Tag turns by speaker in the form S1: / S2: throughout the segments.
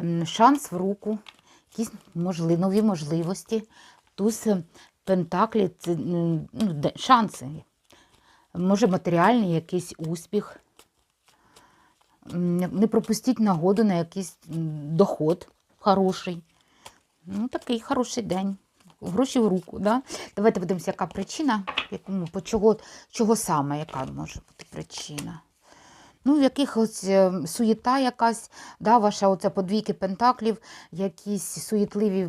S1: ем, шанс в руку, якісь можли, нові можливості. Туз е, Пентаклі це ну, шанси. Може, матеріальний якийсь успіх. Не пропустіть нагоду на якийсь доход хороший. Ну, такий хороший день. Гроші в руку. Да? Давайте подивимося, яка причина, якому, по чого, чого саме, яка може бути причина. Ну, якихось е, суєта якась, да, ваша оця подвійки пентаклів, якісь суєтливі.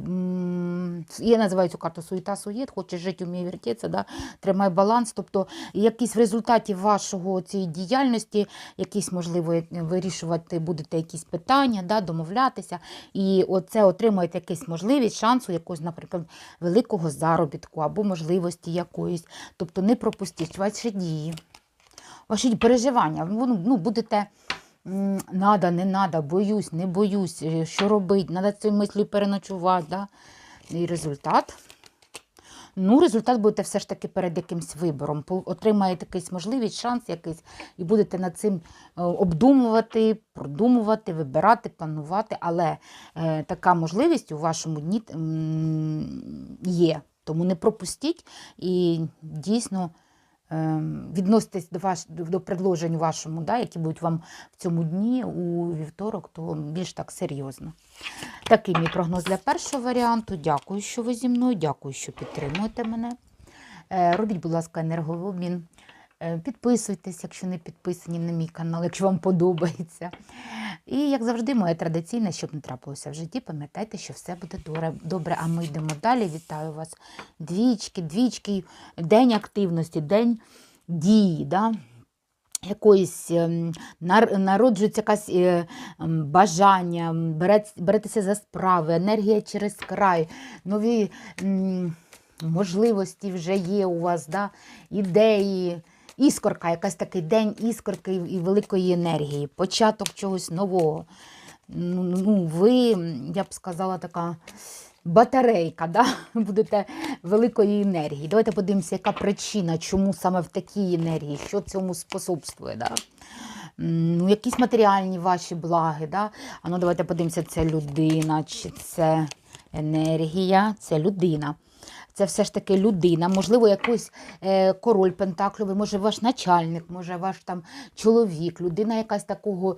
S1: Я називаю цю карту суєта суєт, хочеш жити, вміє вертеться, да, тримай баланс. Тобто, якісь в результаті вашого цієї діяльності, якісь, можливо, вирішувати будете якісь питання, да, домовлятися. І оце отримаєте якусь можливість, шансу якогось, наприклад, великого заробітку або можливості якоїсь. Тобто не пропустіть ваші дії ваші переживання. Ви, Ну, будете надо, не надо, боюсь, не боюсь, е, що робити, треба цією мислю переночувати. Да? І результат. Ну, результат будете все ж таки перед якимсь вибором. Отримаєте якийсь можливість, шанс якийсь, і будете над цим е, обдумувати, продумувати, вибирати, планувати. Але е, така можливість у вашому дні є. Тому не пропустіть і дійсно відноситесь до, ваш, до до предложень вашому, да, які будуть вам в цьому дні у вівторок, то більш так серйозно. Такий мій прогноз для першого варіанту. Дякую, що ви зі мною, дякую, що підтримуєте мене. Е, Робіть, будь ласка, енергообмін. Е, Підписуйтесь, якщо не підписані на мій канал, якщо вам подобається. І, як завжди, моє традиційне, щоб не трапилося в житті, пам'ятайте, що все буде добре. добре. А ми йдемо далі. Вітаю вас. Двічки, двічки, день активності, день дії. Да? Якоїсь ем, народжується якась е, ем, бажання, беретеся за справи, енергія через край, нові можливості вже є у вас, да? ідеї, іскорка, якась такий день іскорки і великої енергії, початок чогось нового. Ну, ну, ви, я б сказала, така батарейка, да? будете великої енергії. Давайте подивимося, яка причина, чому саме в такій енергії, що цьому способствує. Да? Ну, якісь матеріальні ваші благи. Да? А ну, давайте подивимося, це людина, чи це енергія, це людина. Це все ж таки людина, можливо, якийсь е, король пентакльовий, може ваш начальник, може ваш там чоловік, людина якась такого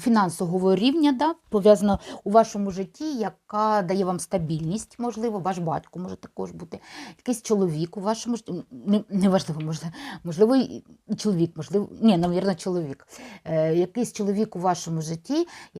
S1: фінансового рівня, да, пов'язана у вашому житті, яка дає вам стабільність, можливо, ваш батько може також бути, якийсь чоловік у вашому житті, не, неважливо, можливо, можливо, і і чоловік, можливо, ні, навірно, чоловік. Е, якийсь чоловік у вашому житті,